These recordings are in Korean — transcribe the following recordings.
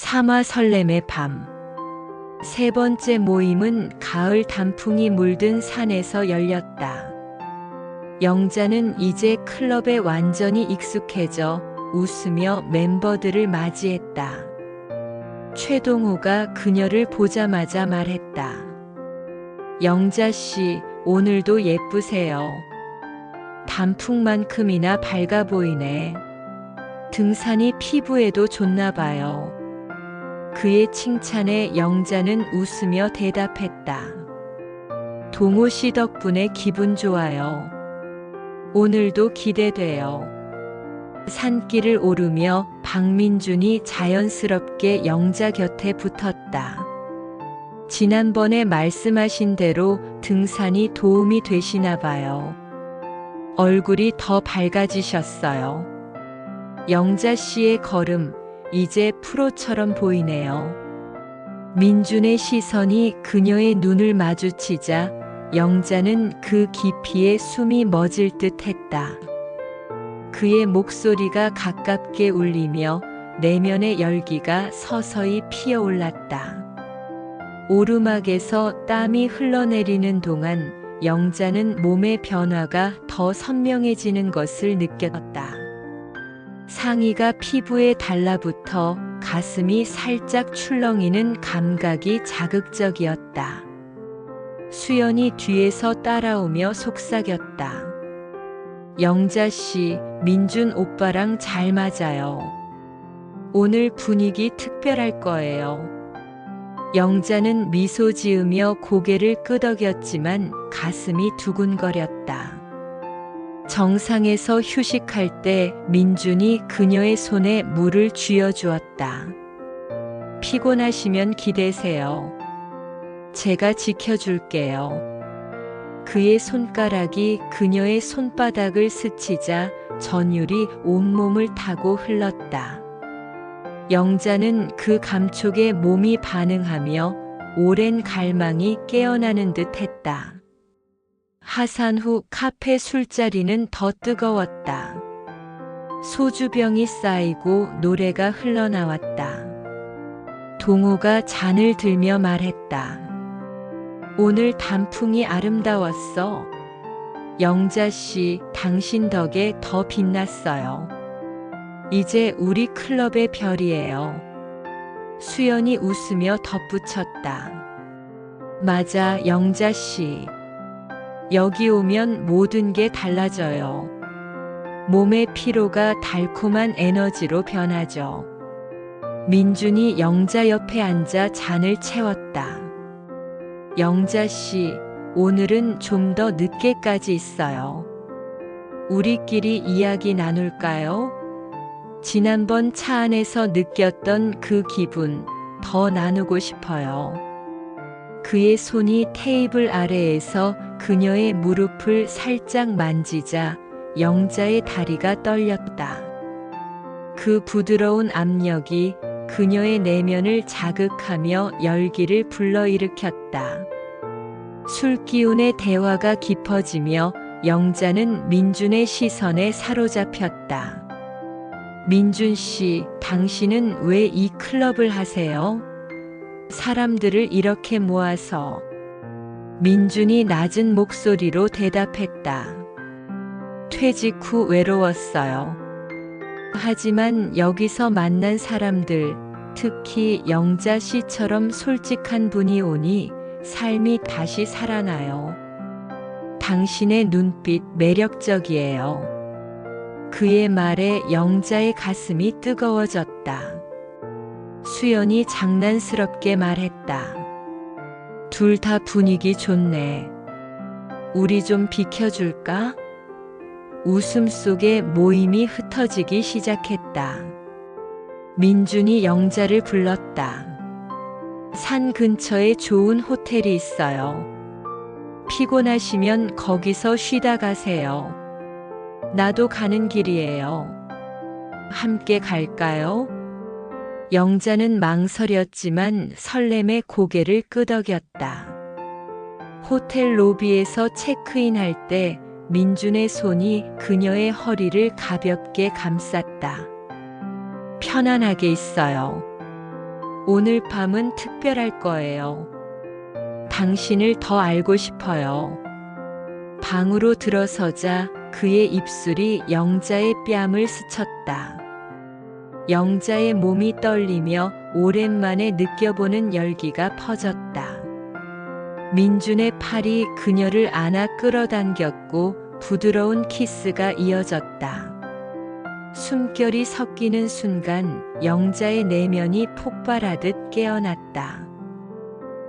사마 설렘의 밤. 세 번째 모임은 가을 단풍이 물든 산에서 열렸다. 영자는 이제 클럽에 완전히 익숙해져 웃으며 멤버들을 맞이했다. 최동호가 그녀를 보자마자 말했다. 영자 씨, 오늘도 예쁘세요. 단풍만큼이나 밝아 보이네. 등산이 피부에도 좋나 봐요. 그의 칭찬에 영자는 웃으며 대답했다. 동호 씨 덕분에 기분 좋아요. 오늘도 기대돼요. 산길을 오르며 박민준이 자연스럽게 영자 곁에 붙었다. 지난번에 말씀하신 대로 등산이 도움이 되시나 봐요. 얼굴이 더 밝아지셨어요. 영자 씨의 걸음, 이제 프로처럼 보이네요. 민준의 시선이 그녀의 눈을 마주치자 영자는 그 깊이에 숨이 멎을 듯 했다. 그의 목소리가 가깝게 울리며 내면의 열기가 서서히 피어올랐다. 오르막에서 땀이 흘러내리는 동안 영자는 몸의 변화가 더 선명해지는 것을 느꼈다. 상의가 피부에 달라붙어 가슴이 살짝 출렁이는 감각이 자극적이었다. 수연이 뒤에서 따라오며 속삭였다. 영자 씨, 민준 오빠랑 잘 맞아요. 오늘 분위기 특별할 거예요. 영자는 미소 지으며 고개를 끄덕였지만 가슴이 두근거렸다. 정상에서 휴식할 때 민준이 그녀의 손에 물을 쥐어 주었다. 피곤하시면 기대세요. 제가 지켜줄게요. 그의 손가락이 그녀의 손바닥을 스치자 전율이 온몸을 타고 흘렀다. 영자는 그 감촉에 몸이 반응하며 오랜 갈망이 깨어나는 듯 했다. 하산 후 카페 술자리는 더 뜨거웠다. 소주병이 쌓이고 노래가 흘러나왔다. 동호가 잔을 들며 말했다. 오늘 단풍이 아름다웠어. 영자 씨, 당신 덕에 더 빛났어요. 이제 우리 클럽의 별이에요. 수연이 웃으며 덧붙였다. 맞아, 영자 씨. 여기 오면 모든 게 달라져요. 몸의 피로가 달콤한 에너지로 변하죠. 민준이 영자 옆에 앉아 잔을 채웠다. 영자 씨, 오늘은 좀 더 늦게까지 있어요. 우리끼리 이야기 나눌까요? 지난번 차 안에서 느꼈던 그 기분 더 나누고 싶어요. 그의 손이 테이블 아래에서 그녀의 무릎을 살짝 만지자 영자의 다리가 떨렸다. 그 부드러운 압력이 그녀의 내면을 자극하며 열기를 불러일으켰다. 술 기운의 대화가 깊어지며 영자는 민준의 시선에 사로잡혔다. 민준 씨, 당신은 왜 이 클럽을 하세요? 사람들을 이렇게 모아서. 민준이 낮은 목소리로 대답했다. 퇴직 후 외로웠어요. 하지만 여기서 만난 사람들, 특히 영자 씨처럼 솔직한 분이 오니 삶이 다시 살아나요. 당신의 눈빛 매력적이에요. 그의 말에 영자의 가슴이 뜨거워졌다. 수연이 장난스럽게 말했다. 둘 다 분위기 좋네. 우리 좀 비켜줄까? 웃음 속에 모임이 흩어지기 시작했다. 민준이 영자를 불렀다. 산 근처에 좋은 호텔이 있어요. 피곤하시면 거기서 쉬다 가세요. 나도 가는 길이에요. 함께 갈까요? 영자는 망설였지만 설렘의 고개를 끄덕였다. 호텔 로비에서 체크인할 때 민준의 손이 그녀의 허리를 가볍게 감쌌다. 편안하게 있어요. 오늘 밤은 특별할 거예요. 당신을 더 알고 싶어요. 방으로 들어서자 그의 입술이 영자의 뺨을 스쳤다. 영자의 몸이 떨리며 오랜만에 느껴보는 열기가 퍼졌다. 민준의 팔이 그녀를 안아 끌어당겼고 부드러운 키스가 이어졌다. 숨결이 섞이는 순간 영자의 내면이 폭발하듯 깨어났다.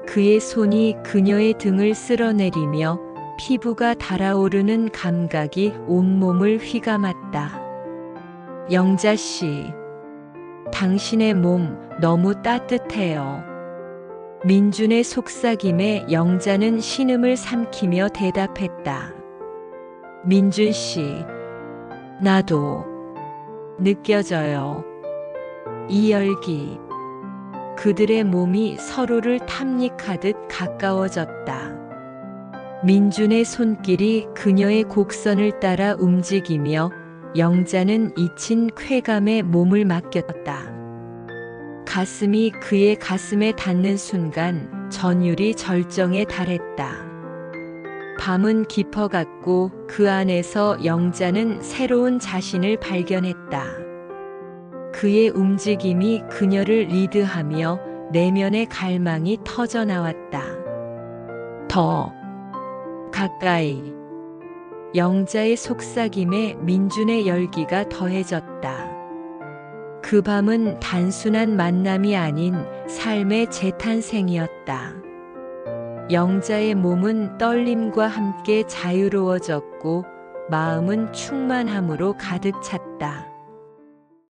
그의 손이 그녀의 등을 쓸어내리며 피부가 달아오르는 감각이 온몸을 휘감았다. 영자 씨, 당신의 몸 너무 따뜻해요. 민준의 속삭임에 영자는 신음을 삼키며 대답했다. 민준 씨, 나도 느껴져요. 이 열기. 그들의 몸이 서로를 탐닉하듯 가까워졌다. 민준의 손길이 그녀의 곡선을 따라 움직이며 영자는 잊힌 쾌감에 몸을 맡겼다. 가슴이 그의 가슴에 닿는 순간 전율이 절정에 달했다. 밤은 깊어갔고 그 안에서 영자는 새로운 자신을 발견했다. 그의 움직임이 그녀를 리드하며 내면의 갈망이 터져 나왔다. 더 가까이 영자의 속삭임에 민준의 열기가 더해졌다. 그 밤은 단순한 만남이 아닌 삶의 재탄생이었다. 영자의 몸은 떨림과 함께 자유로워졌고 마음은 충만함으로 가득 찼다.